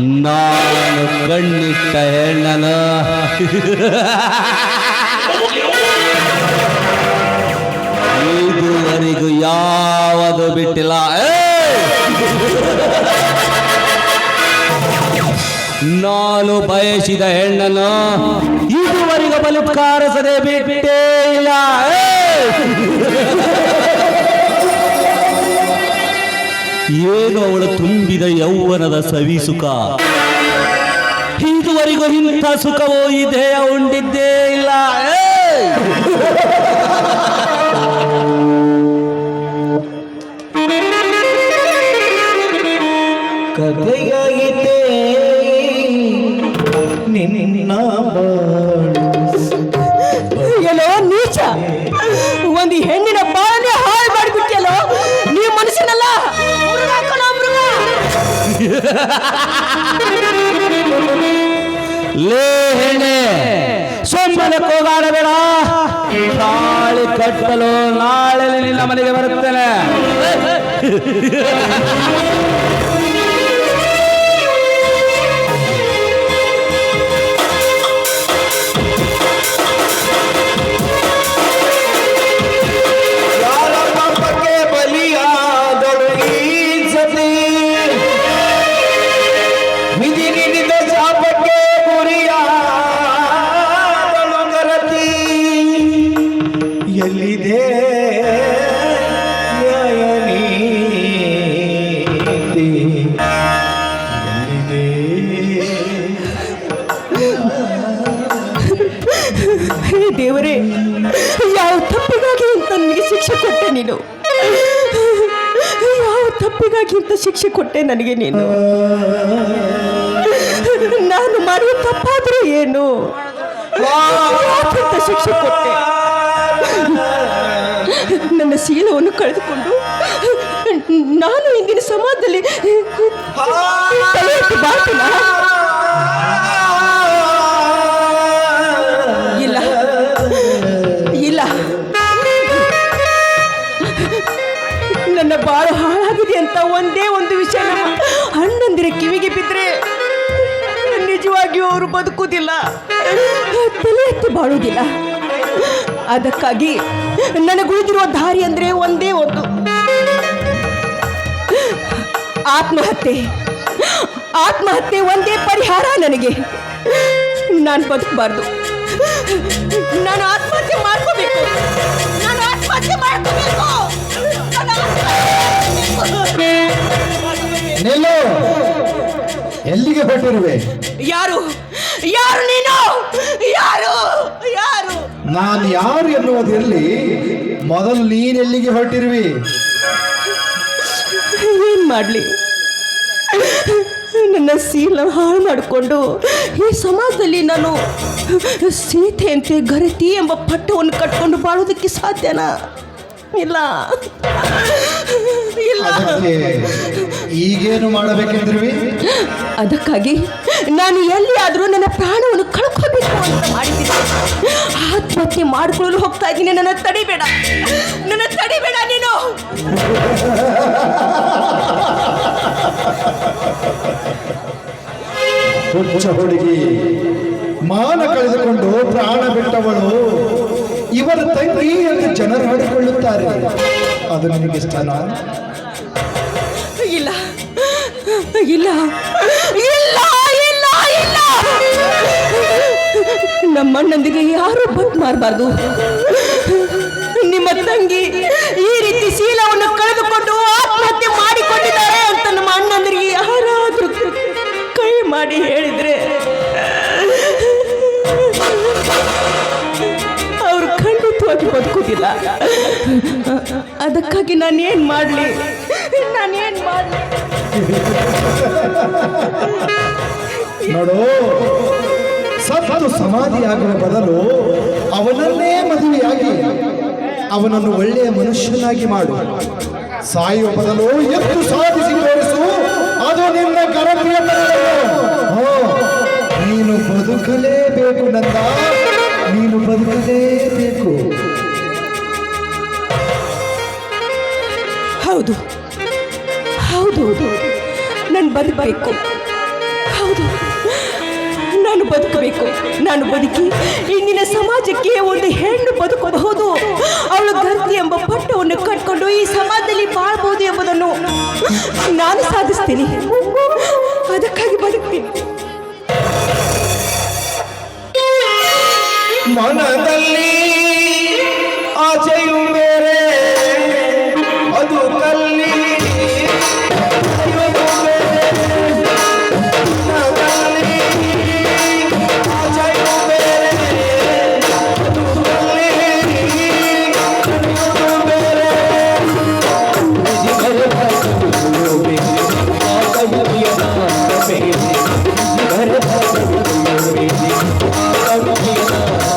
ನಾನು ಕಣ್ಣಿಟ್ಟ ಹೆಣ್ಣನ. ಇದುವರೆಗೂ ಯಾವುದು ಬಿಟ್ಟಿಲ್ಲ! ನಾನು ಬಯಸಿದ ಹೆಣ್ಣನ ಇದುವರೆಗೂ ಬಲಿತ್ಕಾರಿಸದೆ ಬಿಟ್ಟೇ ಇಲ್ಲ. ಏನು ಅವಳು ತುಂಬಿದ ಯೌವನದ ಸವಿ ಸುಖ? ಇದುವರೆಗೂ ಇಂಥ ಸುಖವೋ? ಈ ದೇಹ ಉಂಡಿದ್ದೇ ಇಲ್ಲ! ಕಥೆಯಾಗಿದೆ ನಿನ್ನ ಎಲ್ಲೋ ನೀಚ. ಒಂದು ಹೆಣ್ಣಿನ ಲೇ ಹೆಣ್ಣೆ ಸೊಮ್ಮನೆ ಕೂಗಾಡಬೇಡ ತಾಳಿ ಕಟ್ಟಲು ನಾಳೆ ನಿನ್ನ ಮನೆಗೆ ಬರುತ್ತೇನೆ ದೇವರೇ ಯಾವ ತಪ್ಪಿಗಾಗಿ ಅಂತ ನನಗೆ ಶಿಕ್ಷೆ ಕೊಟ್ಟೆ ನೀನು? ಯಾವ ತಪ್ಪಿಗಾಗಿ ಅಂತ ಶಿಕ್ಷೆ ಕೊಟ್ಟೆ ನನಗೆ ನೀನು? ನಾನು ಮಾಡುವ ತಪ್ಪಾದ್ರೆ ಏನು? ಯಾಕಿಂತ ಶಿಕ್ಷೆ ಕೊಟ್ಟೆ? ನನ್ನ ಶೀಲವನ್ನು ಕಳೆದುಕೊಂಡು ನಾನು ಇಂದಿನ ಸಮಾಜದಲ್ಲಿ ಬಾಳ್ತೀನಾ? ಅವರು ಬದುಕುವುದಿಲ್ಲ ತಲೆ ಎತ್ತಿ ಬಾಳುವುದಿಲ್ಲ. ಅದಕ್ಕಾಗಿ ನನಗುಳಿದಿರುವ ದಾರಿ ಅಂದರೆ ಒಂದೇ ಒಂದು. ಆತ್ಮಹತ್ಯೆ. ಆತ್ಮಹತ್ಯೆ ಒಂದೇ ಪರಿಹಾರ ನನಗೆ. ನಾನು ಬದುಕಬಾರ್ದು. ನಾನು ಆತ್ಮಹತ್ಯೆ ಮಾಡ್ಕೋಬೇಕು. ಎಲ್ಲಿಗೆ ಹೊರಟಿರುವೆ? ಯಾರು? ಯಾರು ನೀನು? ಯಾರು? ಯಾರು? ನಾನು ಯಾರು ಎನ್ನುವುದಿರಲಿ ಮೊದಲು ನೀನೆಲ್ಲಿಗೆ ಹೊರಟಿರುವಿ? ಏನ್ ಮಾಡ್ಲಿ? ನನ್ನ ಸೀಲ ಹಾಳು ಮಾಡಿಕೊಂಡು ಈ ಸಮಾಜದಲ್ಲಿ ನಾನು ಸೀತೆಯಂತೆ ಗರತಿ ಎಂಬ ಪಟ್ಟವನ್ನು ಕಟ್ಕೊಂಡು ಬಾಳೋದಕ್ಕೆ ಸಾಧ್ಯನಾ? ಇಲ್ಲ. ಇಲ್ಲ. ಈಗೇನು ಮಾಡಬೇಕೆಂದ್ರಿ ಅದಕ್ಕಾಗಿ ನಾನು ಎಲ್ಲಿಯಾದರೂ ನನ್ನ ಪ್ರಾಣವನ್ನು ಕಳ್ಕೋಬೇಕು ಅಂತ ಮಾಡಿದ್ದೀನಿ. ಆತ್ಮಹತ್ಯೆ ಮಾಡಿಕೊಳ್ಳಲು ಹೋಗ್ತಾ ಇದ್ದೀನಿ. ನನ್ನ ತಡಿಬೇಡ. ನನ್ನ ತಡಿಬೇಡ ನೀನು. ಹುಚ್ಚ ಹುಡುಗಿ ಮಾನ ಕಳೆದುಕೊಂಡು ಪ್ರಾಣ ಬಿಟ್ಟವಳು. ಇವರ ತಂಗಿ ಎಂದು ಜನರು ಹಾಡಿಕೊಳ್ಳುತ್ತಾರೆ. ಅದು ನನಗಿಷ್ಟನಾ? ಇಲ್ಲ. ಇಲ್ಲ ಇಲ್ಲ ಇಲ್ಲ. ನಮ್ಮಣ್ಣಂದಿಗೆ ಯಾರು ಬಟ್ ಮಾಡಬಾರ್ದು. ನಿಮ್ಮ ತಂಗಿ ಈ ರೀತಿ ಶೀಲವನ್ನು ಕಳೆದುಕೊಂಡು ಆತ್ಮಹತ್ಯೆ ಮಾಡಿಕೊಂಡಿದ್ದಾರೆ ಅಂತ ನಮ್ಮ ಅಣ್ಣಂದಿರಿಗೆ ಯಾರಾದ್ರೂ ಕೈ ಮಾಡಿ ಹೇಳಿದ್ರೆ, ಅವರು ಖಂಡಿತವಾಗಿ ಬದುಕುತ್ತಿಲ್ಲ ಅದಕ್ಕಾಗಿ ನಾನೇನು ಮಾಡಲಿ? ನಾನೇನ್ ಮಾಡಲಿ? ನೋಡು. ಸತ್ತು ಸಮಾಧಿಯಾಗುವ ಬದಲು ಅವನನ್ನೇ ಮದುವೆಯಾಗಿ, ಅವನನ್ನು ಒಳ್ಳೆಯ ಮನುಷ್ಯನಾಗಿ ಮಾಡು. ಸಾಯುವ ಬದಲು ಎಷ್ಟು ಸಾಧಿಸಿ ತೋರಿಸು, ಅದು ನಿನ್ನ ಓ ನೀನು ಬದುಕಲೇಬೇಕು ನಂದ, ನೀನು ಬದುಕಲೇಬೇಕು. ಹೌದು. ಬದುಕಬೇಕು. ಹೌದು. ನಾನು ಬದುಕಬೇಕು. ನಾನು ಬದುಕಿ ಇಂದಿನ ಸಮಾಜಕ್ಕೆ ಒಂದು ಹೆಣ್ಣು ಬದುಕಬಹುದು ಅವಳು ಗರ್ತಿ ಎಂಬ ಪಟ್ಟವನ್ನು ಕಟ್ಕೊಂಡು ಈ ಸಮಾಜದಲ್ಲಿ ಬಾಳ್ಬೋದು ಎಂಬುದನ್ನು ನಾನು ಸಾಧಿಸ್ತೀನಿ.